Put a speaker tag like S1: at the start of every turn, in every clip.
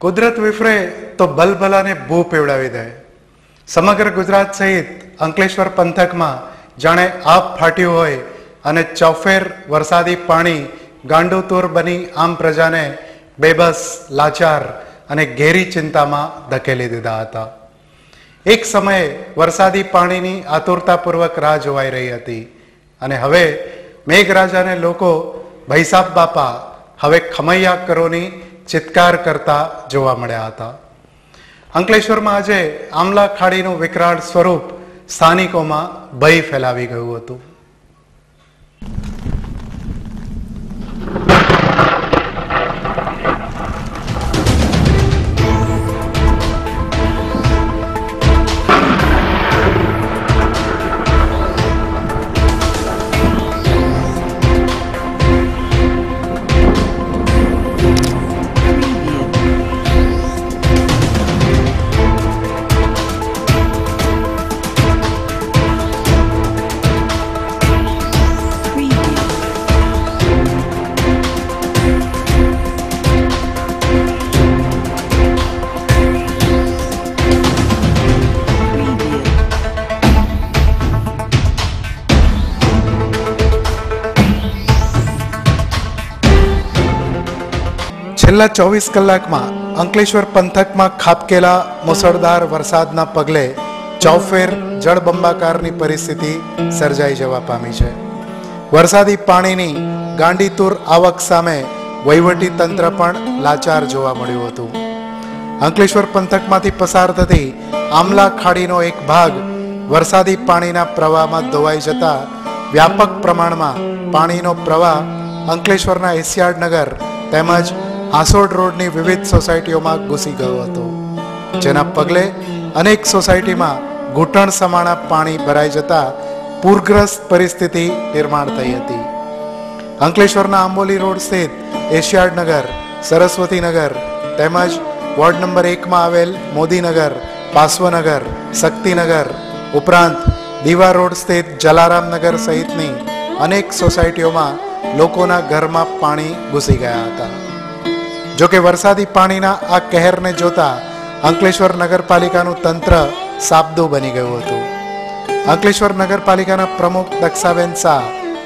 S1: કુદરત વિફરે તો ભલભલાને ભૂ પીવડાવી દે. સમગ્ર ગુજરાત સહિત અંકલેશ્વર પંથકમાં જાણે આપ ફાટ્યું હોય અને ચોફેર વરસાદી પાણી ગાંડોતુર બની આમ પ્રજાને બેબસ, લાચાર અને ઘેરી ચિંતામાં ધકેલી દીધા હતા. એક સમયે વરસાદી પાણીની આતુરતાપૂર્વક રાહ જોવાઈ રહી હતી અને હવે મેઘરાજાને લોકો ભૈસાબ બાપા, હવે ખમૈયા કરોની ચિત્કાર કરતા જોવા મળ્યા હતા. અંકલેશ્વરમાં આજે આમલા ખાડીનું વિકરાળ સ્વરૂપ સ્થાનિકોમાં ભય ફેલાવી ગયું હતું. છેલ્લા ચોવીસ કલાકમાં અંકલેશ્વર પંથકમાં ખાબકેલા મુસળધાર વરસાદના પગલે ચોફેર જળબંબાકારની પરિસ્થિતિ સર્જાઈ જવા પામી છે. વરસાદી પાણીની ગાંડીતુર આવક સામે વહીવટી તંત્ર પણ લાચાર જોવા મળ્યું હતું. અંકલેશ્વર પંથકમાંથી પસાર થતી આમલા ખાડીનો એક ભાગ વરસાદી પાણીના પ્રવાહમાં ધોવાઈ જતા વ્યાપક પ્રમાણમાં પાણીનો પ્રવાહ અંકલેશ્વરના એશિયાડ નગર તેમજ હાંસોડ રોડની વિવિધ સોસાયટીઓમાં ઘૂસી ગયો હતો. જેના પગલે અનેક સોસાયટીમાં ઘૂંટણ સમાણા પાણી ભરાઈ જતા પૂરગ્રસ્ત પરિસ્થિતિ નિર્માણ થઈ હતી. અંકલેશ્વરના આંબોલી રોડ સ્થિત એશિયાડ નગર, સરસ્વતી નગર તેમજ વોર્ડ નંબર એકમાં આવેલ મોદીનગર પાસવનગર શક્તિનગર ઉપરાંત દીવા રોડ સ્થિત જલારામનગર સહિતની અનેક સોસાયટીઓમાં લોકોના ઘરમાં પાણી ઘૂસી ગયા હતા. જો કે વરસાદી પાણીના આ કહેરને જોતા અંકલેશ્વર નગરપાલિકાનું તંત્ર સાબદું બની ગયું હતું. અંકલેશ્વર નગરપાલિકાના પ્રમુખ દક્ષાબેન શાહ,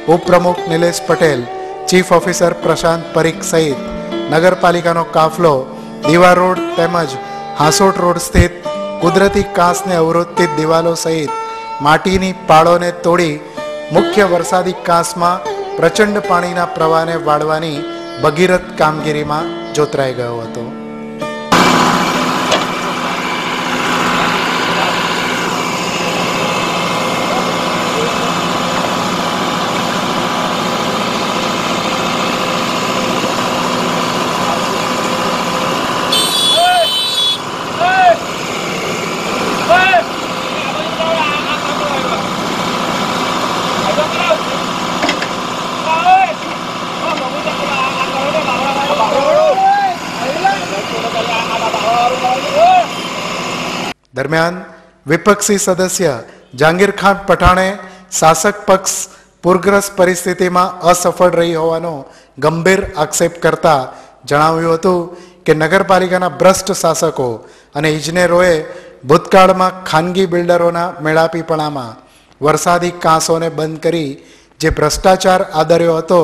S1: ઉપપ્રમુખ નિલેશ પટેલ, ચીફ ઓફિસર પ્રશાંત પરીખ સહિત નગરપાલિકાનો કાફલો, દીવા રોડ તેમજ હાંસોટ રોડ સ્થિત કુદરતી કાંસને અવરોધિત દિવાલો સહિત માટીની પાળોને તોડી મુખ્ય વરસાદી કાંસમાં પ્રચંડ પાણીના પ્રવાહને વાળવાની ભગીરથ કામગીરીમાં જોતરાઈ ગયો હતો. દરમિયાન વિપક્ષી સદસ્ય જહાંગીર ખાન પઠાણે શાસક પક્ષ પૂરગ્રસ્ત પરિસ્થિતિમાં અસફળ રહી હોવાનો ગંભીર આક્ષેપ કરતા જણાવ્યું હતું કે નગરપાલિકાના ભ્રષ્ટ શાસકો અને ઇજનેરોએ ભૂતકાળમાં ખાનગી બિલ્ડરોના મેળાપીપણામાં વરસાદી કાંસોને બંધ કરી જે ભ્રષ્ટાચાર આદર્યો હતો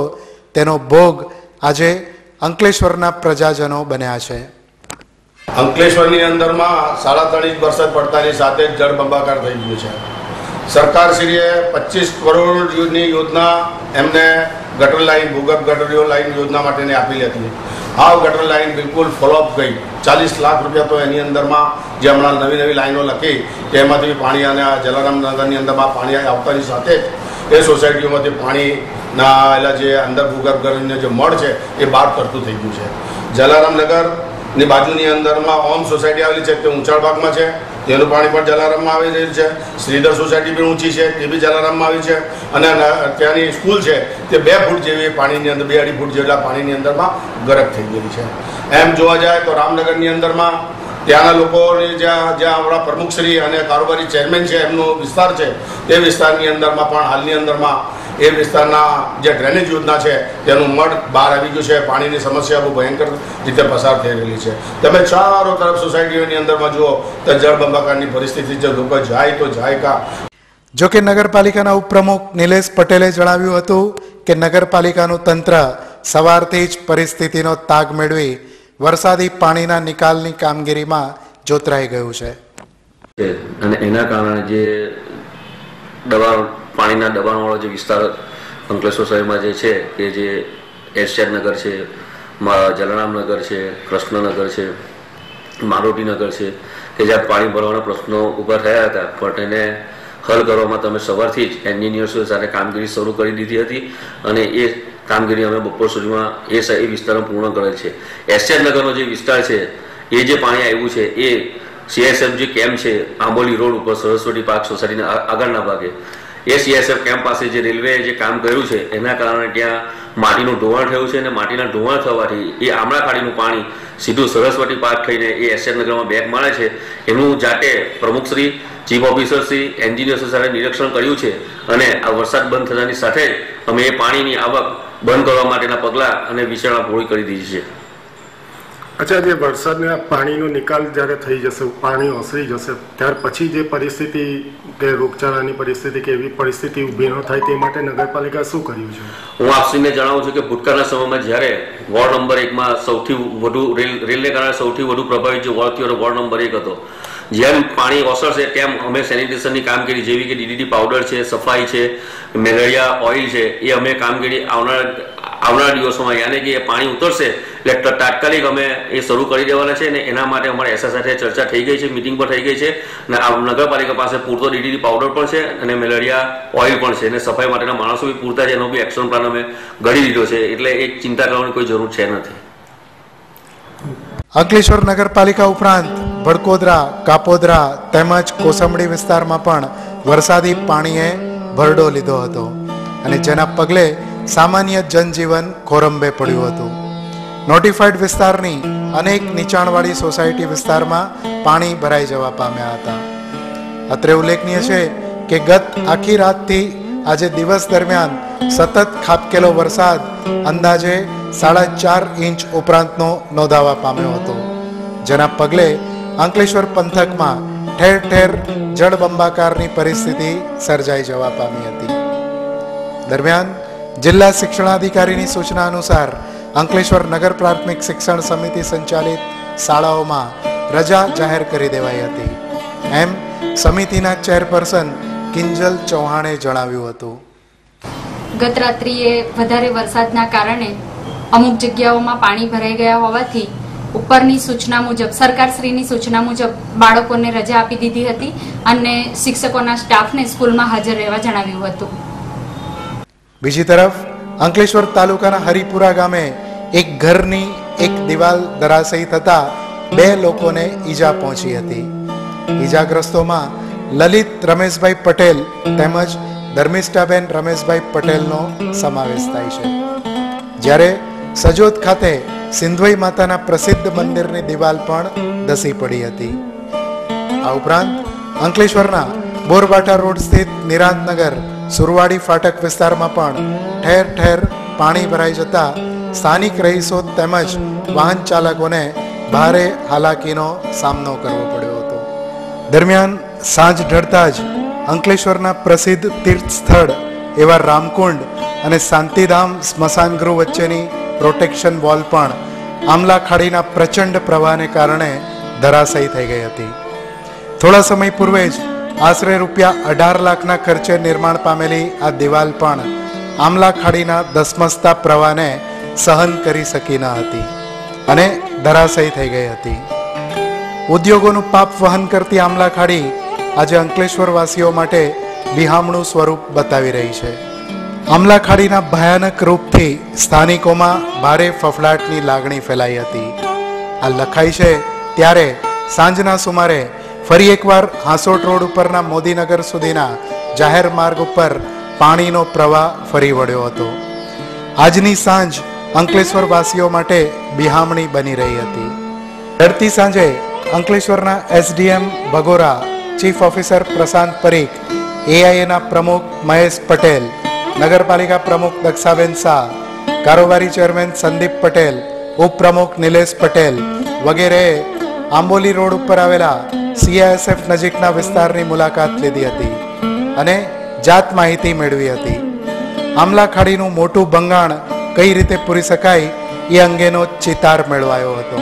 S1: તેનો ભોગ આજે અંકલેશ્વરના પ્રજાજનો બન્યા છે.
S2: અંકલેશ્વરની અંદરમાં સાડા ત્રણ ઇંચ વરસાદ પડતાની સાથે જ જળબંબાકાર થઈ ગયું છે. સરકારશ્રીએ પચીસ કરોડની યોજના એમને ગટર લાઈન ભૂગર્ભ ગટરીઓ લાઈન યોજના માટેની આપેલી હતી. આ ગટર લાઈન બિલકુલ ફોલોઅપ ગઈ. ચાલીસ લાખ રૂપિયા તો એની અંદરમાં જે હમણાં નવી નવી લાઈનો લખી કે એમાંથી પાણી અને જલારામ નગરની અંદરમાં પાણી આવતાની સાથે જ એ સોસાયટીઓમાંથી પાણીના એટલે જે અંદર ભૂગર્ભ ગટરનું જે મળ છે એ બહાર કરતું થઈ ગયું છે. જલારામ નગર ની બાજુની અંદરમાં ઓમ સોસાયટી આવેલી છે, તે ઊંચાળ ભાગમાં છે. તેનું પાણી પણ જલારામમાં આવી રહ્યું છે. શ્રીધર સોસાયટી પણ ઊંચી છે, તે બી જલારામમાં આવી છે. અને ત્યાંની સ્કૂલ છે, તે બે ફૂટ જેવી પાણીની અંદર, બે અઢી ફૂટ જેટલા પાણીની અંદરમાં ગરક થઈ ગયેલી છે. એમ જોવા જાય તો રામનગરની અંદરમાં ત્યાંના લોકોની જ્યાં જ્યાં આપણા પ્રમુખશ્રી અને કારોબારી ચેરમેન છે, એમનો વિસ્તાર છે, તે વિસ્તારની અંદરમાં પણ, હાલની અંદરમાં એ વિસ્તારના જે ડ્રેનેજ યોજના છે તેનું મઢ બહાર આવી ગયું છે. પાણીની સમસ્યા બહુ ભયંકર રીતે પસાર થઈ રહેલી છે. તમે ચારો તરફ સોસાયટીઓની અંદરમાં જુઓ તો જળબંબાકારની પરિસ્થિતિ જો લોકો જાય તો જાય કા?
S1: જો કે નગરપાલિકાના ઉપપ્રમુખ નિલેશ પટેલે જણાવ્યું હતું કે નગરપાલિકાનું તંત્ર સવારથી જ પરિસ્થિતિનો તાગ મેળવી વરસાદી પાણીના નિકાલની કામગીરીમાં જોતરાઈ ગયું છે
S3: છે. અને એના કારણે જે દબાણ પાણીના દબાણવાળો જે વિસ્તાર અંકલેશ્વર શહેરમાં જે છે, કે જે એશિયાદ નગર છે જલારામનગર જલારામ નગર છે, કૃષ્ણનગર છે મારોટીનગર છે, કે જ્યાં પાણી ભરવાના પ્રશ્નો ઊભા થયા હતા. પણ એને હલ કરવામાં તમે સવારથી જ એન્જિનિયર્સો સાથે કામગીરી શરૂ કરી દીધી હતી અને એ કામગીરી અમે બપોર સુધીમાં એ એ વિસ્તારમાં પૂર્ણ કરેલ છે. એશિયાદ નગરનો જે વિસ્તાર છે, એ જે પાણી આવ્યું છે, એ સીએસએમજી કેમ્પ છે, આંબોલી રોડ ઉપર સરસ્વતી પાર્ક સોસાયટીના આગળના ભાગે. એ સીએસએફ કેમ્પ પાસે જે રેલવે જે કામ કર્યું છે, એના કારણે ત્યાં માટીનું ધોવાણ થયું છે અને માટીના ધોવાણ થવાથી એ આમળા ખાડીનું પાણી સીધું સરસ્વતી પાર્ક થઈને એ એશિયન નગરમાં બેગ મારે છે. એનું જાતે પ્રમુખશ્રી ચીફ ઓફિસરશ્રી એન્જિનિયર્સ સાથે નિરીક્ષણ કર્યું છે અને આ વરસાદ બંધ થતાની સાથે જ અમે એ પાણીની આવક બંધ કરવા માટેના પગલાં અને વિચારણા પૂરી કરી દીધી છે.
S4: અચ્છા, જે વરસાદના પાણીનો નિકાલ જ્યારે થઈ જશે, પાણી ઓસરી જશે, ત્યાર પછી જે પરિસ્થિતિ, કે રોગચાળાની પરિસ્થિતિ, કે એવી પરિસ્થિતિ ઊભી ન થાય તે માટે નગરપાલિકા શું કર્યું છે?
S3: હું આપશ્રીને જણાવું છું કે ભૂતકાળના સમયમાં જ્યારે વોર્ડ નંબર એકમાં સૌથી વધુ રેલ, રેલને કારણે સૌથી વધુ પ્રભાવિત જે વોર્ડ થયો, વોર્ડ નંબર એક હતો. જેમ પાણી ઓસરશે, તેમ અમે સેનિટેશનની કામગીરી, જેવી કે ડીડીટી પાવડર છે, સફાઈ છે, મેલેરિયા, ઓઇલ છે, એ અમે કામગીરી આવનાર, આવનારા દિવસોમાં, યાને કે પાણી ઉતરશે એટલે તાત્કાલિક અમે એ શરૂ કરી દેવાના છે અને એના માટે અમારે એસા સાથે ચર્ચા થઈ ગઈ છે મિટિંગ પણ થઈ ગઈ છે અને નગરપાલિકા પાસે પૂરતો ડીડીટી પાવડર પણ છે અને મેલેરિયા ઓઇલ પણ છે અને સફાઈ માટેના માણસો બી પૂરતા છે, એનો બી એક્શન પ્લાન અમે ઘડી દીધો છે, એટલે એ ચિંતા કરવાની કોઈ જરૂર છે નથી.
S1: અંકલેશ્વર નગરપાલિકા ઉપરાંત ભડકોદરા, કાપોદરા તેમજ કોસંબડી વિસ્તારમાં પણ વરસાદી પાણીએ ભરડો લીધો હતો અને જેના પગલે સામાન્ય જનજીવન ખોરંબે પડ્યું હતું. નોટિફાઈડ વિસ્તારની અનેક નીચાણવાળી સોસાયટી વિસ્તારમાં પાણી ભરાઈ જવા પામ્યા હતા. અત્રે ઉલ્લેખનીય છે કે ગત આખી રાતથી આજે દિવસ દરમિયાન સતત ખાબકેલો વરસાદ અંદાજે સાડા ચાર ઇંચ ઉપરાંતનો નોંધાવા પામ્યો હતો, જેના પગલે અંકલેશ્વર પંથકમાં ઠેર ઠેર જળબંબાકારની પરિસ્થિતિ સર્જાઈ જવા પામી હતી. દરમિયાન જિલ્લા શિક્ષણાધિકારીની સૂચના અનુસાર અંકલેશ્વર નગર પ્રાથમિક શિક્ષણ સમિતિ સંચાલિત શાળાઓમાં રજા જાહેર કરી દેવાઈ હતી. એમ સમિતિના ચેરપર્સન કિંજલ ચૌહાણે જણાવ્યું હતું.
S5: ગત રાત્રિએ વધારે વરસાદના કારણે અમુક જગ્યાઓમાં પાણી ભરાઈ ગયા હોવાથી ઉપરની સૂચના મુજબ સરકારશ્રીની સૂચના મુજબ બાળકોને રજા આપી દીધી હતી અને શિક્ષકોના સ્ટાફને સ્કૂલમાં હાજર રહેવા જણાવ્યું હતું.
S1: બીજી તરફ અંકલેશ્વર તાલુકાના હરિપુરા ગામે એક ઘરની એક દિવાલ ધરાશયી થતા બે લોકોને ઈજા પહોંચી હતી. ઈજાગ્રસ્તોમાં લલિત રમેશભાઈ પટેલ તેમજ ધર્મિષ્ઠાબેન રમેશભાઈ પટેલનો સમાવેશ થાય છે. જ્યારે સજોદ ખાતે સિંધવઈ માતાના પ્રસિદ્ધ મંદિરની દિવાલ પણ ધસી પડી હતી. આ ઉપરાંત અંકલેશ્વરના બોરબાટા રોડ સ્થિત નિરાંતનગર સુરવાડી ફાટક વિસ્તારમાં પણ ઠેર ઠેર પાણી ભરાઈ જતા સ્થાનિક રહીશો તેમજ વાહન ચાલકોને ભારે હાલાકીનો સામનો કરવો પડ્યો હતો. દરમિયાન સાંજ ઢળતા જ અંકલેશ્વરના પ્રસિદ્ધ તીર્થ સ્થળ એવા રામકુંડ અને શાંતિધામ સ્મશાન ગૃહ વચ્ચેની પ્રોટેક્શન વોલ પણ આમલા ખાડીના પ્રચંડ પ્રવાહને કારણે ધરાશયી થઈ ગઈ હતી. થોડા સમય પૂર્વે જ આશરે રૂપિયા અઢાર લાખના ખર્ચે નિર્માણ પામેલી આ દિવાલ પણ આમલા ખાડીના ધસમસતા પ્રવાહને સહન કરી શકી ન હતી અને ધરાશયી થઈ ગઈ હતી. ઉદ્યોગોનું પાપ વહન કરતી આમલા ખાડી આજે અંકલેશ્વરવાસીઓ માટે બિહામણું સ્વરૂપ બતાવી રહી છે. આમલા ખાડીના ભયાનક રૂપથી સ્થાનિકોમાં ભારે ફફડાટની લાગણી ફેલાઈ હતી. આ લખાઈ છે, ત્યારે સાંજના સુમારે ફરી એકવાર હાંસોટ રોડ ઉપરના મોદીનગર સુધીના જાહેર માર્ગ ઉપર પાણીનો પ્રવાહ ફરી વળ્યો હતો. આજની સાંજ અંકલેશ્વર વાસીઓ માટે બિહામણી બની રહી હતી. ઢળતી સાંજે અંકલેશ્વરના SDM Bhagora chief officer Prashant Parikh, એઆઈએના પ્રમુખ મહેશ પટેલ, નગરપાલિકા પ્રમુખ દક્ષાબેન શાહ, કારોબારી ચેરમેન સંદીપ પટેલ, ઉપપ્રમુખ નિલેશ પટેલ વગેરે આંબોલી રોડ ઉપર આવેલા સીઆઈએસએફ નજીકના વિસ્તારની મુલાકાત લીધી હતી અને જાત માહિતી મેળવી હતી. આમલા ખાડીનું મોટું ભંગાણ કઈ રીતે પૂરી શકાય એ અંગેનો ચિતાર મેળવાયો હતો.